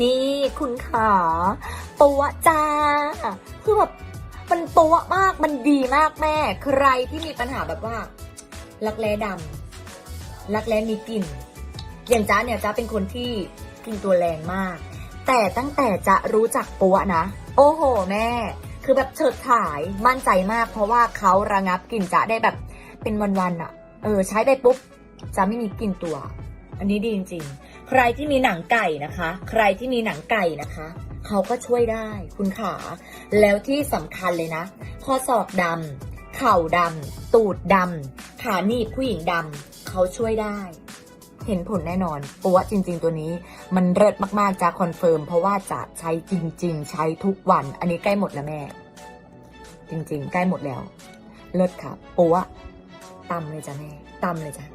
นี่คุณขาปัวจ้า คือแบบมันปัวมากมันดีมากแม่ ใครที่มีปัญหาแบบว่า รักแร้ดำรักแร้มีกลิ่น อย่างจ้าเนี่ยจ้าเป็นคนที่กลิ่นตัวแรงมาก แต่ตั้งแต่จะรู้จักปัวนะ โอ้โห แม่ คือแบบเฉิดฉายมั่นใจมาก เพราะว่าเขาระงับกลิ่นจ้าได้แบบเป็นวันๆอะเออ ใช้ไปปุ๊บจะไม่มีกลิ่นตัว อันนี้ดีจริงๆ ใครที่มีหนังไก่นะคะ ใครที่มีหนังไก่นะคะ เขาก็ช่วยได้คุณขา แล้วที่สำคัญเลยนะ ข้อศอกดำเข่าดำตูดดำขาหนีบผู้หญิงดำเขาช่วยได้เห็นผลแน่นอนปัวจริง ๆ ตัวนี้มันเลิศมากๆจะคอนเฟิร์มเพราะว่าจะใช้จริง ๆ ใช้ทุกวัน อันนี้ใกล้หมดแล้วแม่ จริง ๆ ใกล้หมดแล้ว เลิศค่ะปัวตำเลยจ้ะแม่ตำเลยจ้ะ